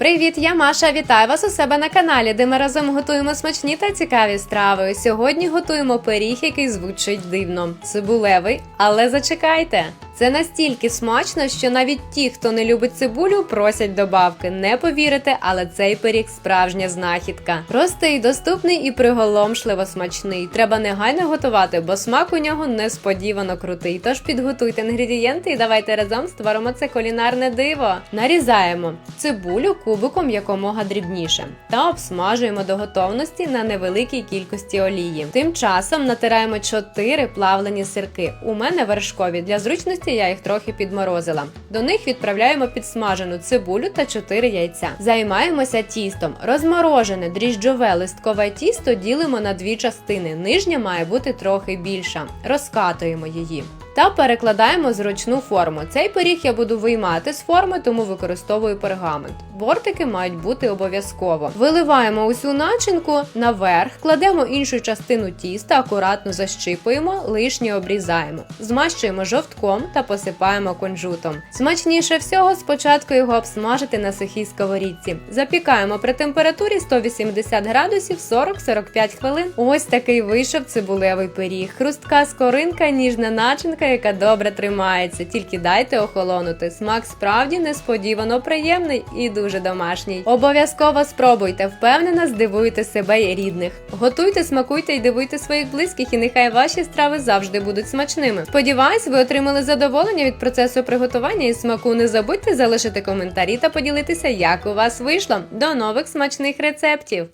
Привіт, я Маша. Вітаю вас у себе на каналі, де ми разом готуємо смачні та цікаві страви. Сьогодні готуємо пиріг, який звучить дивно. Цибулевий, але зачекайте. Це настільки смачно, що навіть ті, хто не любить цибулю, просять добавки. Не повірите, але цей пиріг справжня знахідка. Простий, доступний і приголомшливо смачний. Треба негайно готувати, бо смак у нього несподівано крутий. Тож підготуйте інгредієнти і давайте разом створимо це кулінарне диво. Нарізаємо цибулю кубиком якомога дрібніше та обсмажуємо до готовності на невеликій кількості олії. Тим часом натираємо 4 плавлені сирки. У мене вершкові для зручності я їх трохи підморозила. До них відправляємо підсмажену цибулю та 4 яйця. Займаємося тістом. Розморожене дріжджове листкове тісто ділимо на дві частини. Нижня має бути трохи більша. Розкатуємо її. Та перекладаємо зручну форму. Цей пиріг я буду виймати з форми, тому використовую пергамент. Бортики мають бути обов'язково. Виливаємо усю начинку наверх, кладемо іншу частину тіста, акуратно защипуємо, лишнє обрізаємо. Змащуємо жовтком та посипаємо кунжутом. Смачніше всього спочатку його обсмажити на сухій сковорідці. Запікаємо при температурі 180 градусів 40-45 хвилин. Ось такий вийшов цибулевий пиріг. Хрустка скоринка, ніжна начинка, яка добре тримається. Тільки дайте охолонути. Смак справді несподівано приємний і дуже домашній. Обов'язково спробуйте, впевнена, здивуєте себе і рідних. Готуйте, смакуйте і дивуйте своїх близьких, і нехай ваші страви завжди будуть смачними. Сподіваюсь, ви отримали задоволення від процесу приготування і смаку. Не забудьте залишити коментарі та поділитися, як у вас вийшло. До нових смачних рецептів!